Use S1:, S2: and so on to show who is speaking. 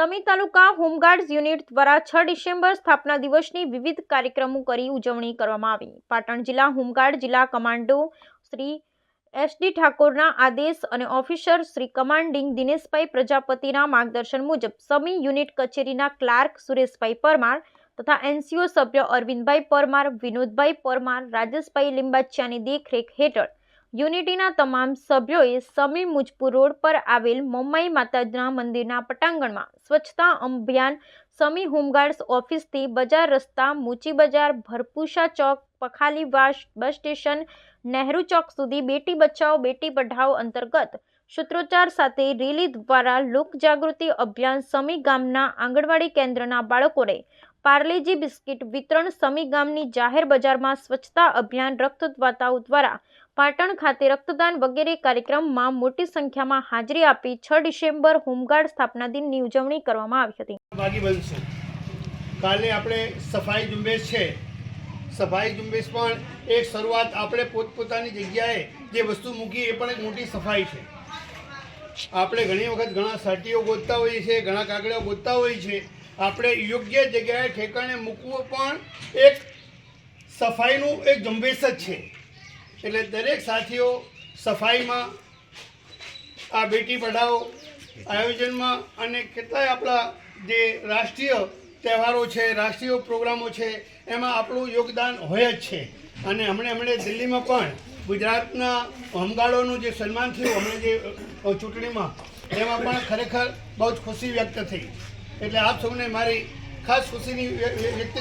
S1: સમી તાલુકા home guards unit દ્વારા છ December સ્થાપના દિવસની વિવિધ કાર્યક્રમો કરી ઉજવણી કરવામાં આવી. પાટણ જિલ્લા હોમગાર્ડ જિલ્લા કમાન્ડો શ્રી એસ ડી ઠાકોરના આદેશ અને ઓફિસર શ્રી કમાન્ડિંગ દિનેશભાઈ પ્રજાપતિના માર્ગદર્શન મુજબ સમી યુનિટ કચેરીના ક્લાર્ક સુરેશભાઈ પરમાર તથા એનસીઓ સભ્ય અરવિંદભાઈ પરમાર, વિનોદભાઈ પરમાર, રાજેશભાઈ લિંબાચિયાની દેખરેખ હેઠળ યુનિટીના તમામ સભ્યોએ સમી મુજપુર રોડ પર આવેલ મોમાઈ માતાજીના મંદિરના પટાંગણમાં સ્વચ્છતા અભિયાન, સમી હોમગાર્ડ્સ ઓફિસથી બજાર રસ્તા, મૂચી બજાર ભરપુશા ચોક પખાલીવાસ બસ સ્ટેશન, નહેરુ ચોક સુધી બેટી બચાવો, બેટી પઢાઓ અંતર્ગત સૂત્રોચ્ચાર સાથે રેલી દ્વારા લોકજાગૃતિ અભિયાન સમી ગામના આંગણવાડી કેન્દ્રના બાળકોને પાર્લેજી બિસ્કિટ વિતરણ સમી ગામની જાહેર બજારમાં સ્વચ્છતા અભિયાન રક્તદાતાઓ દ્વારા પાટણ ખાતે રક્તદાન વગેરે કાર્યક્રમમાં મોટી સંખ્યામાં હાજરી આપી છ ડિસેમ્બર હોમગાર્ડ સ્થાપના દિનની ઉજવણી કરવામાં આવી હતી.
S2: કાલે આપણે સફાઈ ઝુંબેશ છે. સફાઈ ઝુંબેશ પણ એક શરૂઆત આપણે પોતપોતાની જગ્યાએ જે વસ્તુ મૂકી એ પણ એક મોટી સફાઈ છે. આપણે ઘણી વખત ઘણા સાટીઓ ગોતતા હોઈએ છીએ, ઘણા કાગળિયા ગોતતા હોઈએ છીએ. આપણે યોગ્ય જગ્યાએ ઠેકાણે મૂકવું પણ એક સફાઈનું એક ઝુંબેશ જ છે. એટલે દરેક સાથીઓ સફાઈમાં, આ બેટી પઢાઓ આયોજનમાં અને કેટલાય આપણા જે રાષ્ટ્રીય તહેવારો છે, રાષ્ટ્રીય પ્રોગ્રામો છે, એમાં આપણું યોગદાન હોય જ છે. અને હમણે હમણે દિલ્હીમાં પણ ગુજરાતના હોમગાર્ડોનું જે સન્માન થયું હમણાં જે ચૂંટણીમાં, એમાં પણ ખરેખર બહુ જ ખુશી વ્યક્ત થઈ. એટલે આપ સૌને મારી ખાસ ખુશીની વ્ય- વ્ય- વ્યક્ત